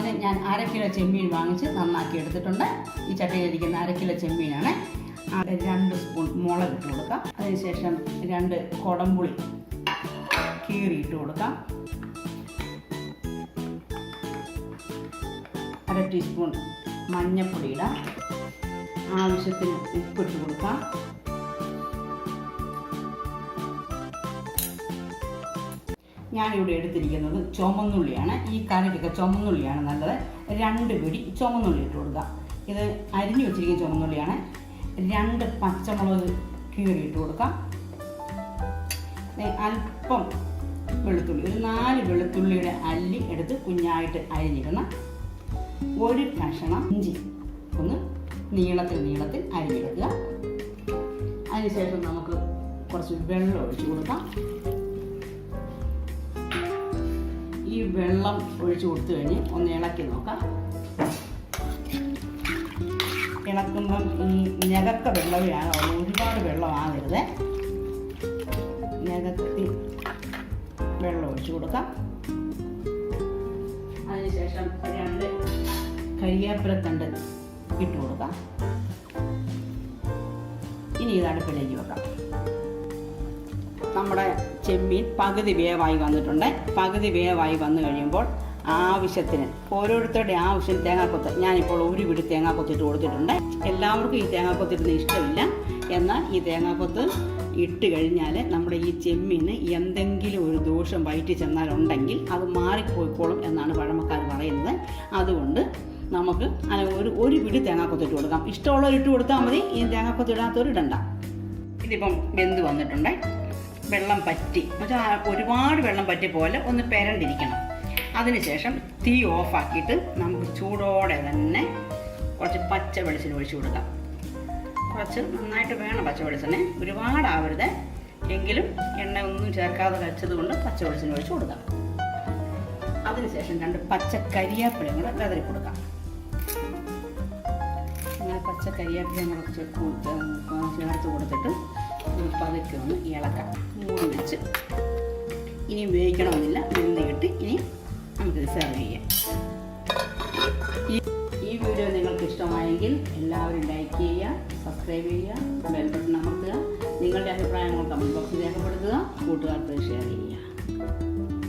ഞാൻ അര കിലോ ചെമ്മീൻ വാങ്ങിച്ച് നന്നാക്കി എടുത്തിട്ടുണ്ട്. ഈ ചട്ടിയിലിരിക്കുന്ന അര കിലോ ചെമ്മീനാണ്. രണ്ട് സ്പൂൺ മുളക് ഇട്ട് കൊടുക്കാം. അതിനുശേഷം രണ്ട് കുടംപുളി കീറി ഇട്ട് കൊടുക്കാം. അര ടീസ്പൂൺ മഞ്ഞൾപ്പൊടി ഇടാം. ആവശ്യത്തിന് ഉപ്പിട്ട് കൊടുക്കാം. ഞാനിവിടെ എടുത്തിരിക്കുന്നത് ചുമന്നുള്ളിയാണ് ഈ കറിക്കൊക്കെ ചുമന്നുള്ളിയാണ് നല്ലത്. രണ്ട് പിടി ചുമന്നുള്ളി ഇട്ട് കൊടുക്കുക ഇത് അരിഞ്ഞു വെച്ചിരിക്കുന്ന ചുമന്നുള്ളിയാണ് രണ്ട് പച്ചമുളക് കീറി ഇട്ട് കൊടുക്കാം. അല്പം വെളുത്തുള്ളി. ഒരു നാല് വെളുത്തുള്ളിയുടെ അല്ലി എടുത്ത് കുഞ്ഞായിട്ട് അരിഞ്ഞിടണം. ഒരു കഷണം ഇഞ്ചി ഒന്ന് നീളത്തിൽ നീളത്തിൽ അരിഞ്ഞെടുക്കുക. അതിനുശേഷം നമുക്ക് കുറച്ച് വെള്ളം ഒഴിച്ചു കൊടുക്കാം. വെള്ളം ഒഴിച്ചു കൊടുത്തു കഴിഞ്ഞ് ഒന്ന് ഇളക്കി നോക്കാം. ഇളക്കുമ്പം ഈ ഞകക്ക വെള്ളമാണ് ഒരുപാട് വെള്ളമാകരുത് ഞകത്തി വെള്ളം ഒഴിച്ചു കൊടുക്കാം. അതിനുശേഷം രണ്ട് കരിയാപ്പിലത്തണ്ട് ഇട്ട് കൊടുക്കാം. ഇനി ഇത് അടുപ്പിലേക്ക് വെക്കാം. നമ്മുടെ ചെമ്മീൻ പകുതി വേവായി വന്നിട്ടുണ്ട്. പകുതി വേവായി വന്നു കഴിയുമ്പോൾ ആവശ്യത്തിന് ഓരോരുത്തരുടെ ആവശ്യം തേങ്ങാക്കൊത്ത് ഞാനിപ്പോൾ ഒരു പിടി തേങ്ങാക്കൊത്തിട്ട് കൊടുത്തിട്ടുണ്ട്. എല്ലാവർക്കും ഈ തേങ്ങാക്കൊത്തിടുന്ന ഇഷ്ടമില്ല. എന്നാൽ ഈ തേങ്ങാക്കൊത്ത് ഇട്ട് കഴിഞ്ഞാൽ നമ്മുടെ ഈ ചെമ്മീന് എന്തെങ്കിലും ഒരു ദോഷം വയറ്റി ചെന്നാലുണ്ടെങ്കിൽ അത് മാറിപ്പോയിക്കോളും എന്നാണ് പഴമക്കാർ പറയുന്നത്. അതുകൊണ്ട് നമുക്ക് ഒരു ഒരു പിടി തേങ്ങാക്കൊത്തിട്ട് കൊടുക്കാം. ഇഷ്ടമുള്ളവർ ഇട്ട് കൊടുത്താൽ മതി. ഈ തേങ്ങാക്കൊത്ത് ഇടാത്തവർ ഇടണ്ട. ഇതിപ്പം വെന്ത് വന്നിട്ടുണ്ട്. വെള്ളം പറ്റി. എന്നുവെച്ചാൽ ഒരുപാട് വെള്ളം പറ്റിയ പോലെ ഒന്ന് പെരണ്ടിരിക്കണം. അതിനുശേഷം തീ ഓഫാക്കിയിട്ട് നമുക്ക് ചൂടോടെ തന്നെ കുറച്ച് പച്ച വെളിച്ചെണ്ണ ഒഴിച്ചു കൊടുക്കാം. കുറച്ച് നന്നായിട്ട് വേണം പച്ച വെളിച്ചെണ്ണ ഒരുപാടാവരുത് എങ്കിലും എണ്ണ ഒന്നും ചേർക്കാതെ വെച്ചത് കൊണ്ട് പച്ച വെളിച്ചെണ്ണ ഒഴിച്ചു കൊടുക്കാം. അതിനുശേഷം രണ്ട് പച്ച കരിയാപ്പിലയും കൂടെ വെതറി കൊടുക്കാം. അങ്ങനെ പച്ച കരിയാപ്പിലയും കൂടെ ചേർത്ത് കൊടുത്തിട്ട് ഒരു പതുക്കെ ഒന്ന് ഇളക്കാം. മൂടി വെച്ച്. ഇനി വേവിക്കണമെന്നില്ല. വെന്ത് കിട്ടി. ഇനി നമുക്കിത് സെർവ് ചെയ്യാം. ഈ വീഡിയോ നിങ്ങൾക്ക് ഇഷ്ടമായെങ്കിൽ എല്ലാവരും ലൈക്ക് ചെയ്യുക സബ്സ്ക്രൈബ് ചെയ്യുക ബെൽ ബട്ടൺ അമർത്തുക നിങ്ങളുടെ അഭിപ്രായങ്ങൾ കമന്റ് ബോക്സിൽ രേഖപ്പെടുത്തുക കൂട്ടുകാർക്ക് ഷെയർ ചെയ്യുക.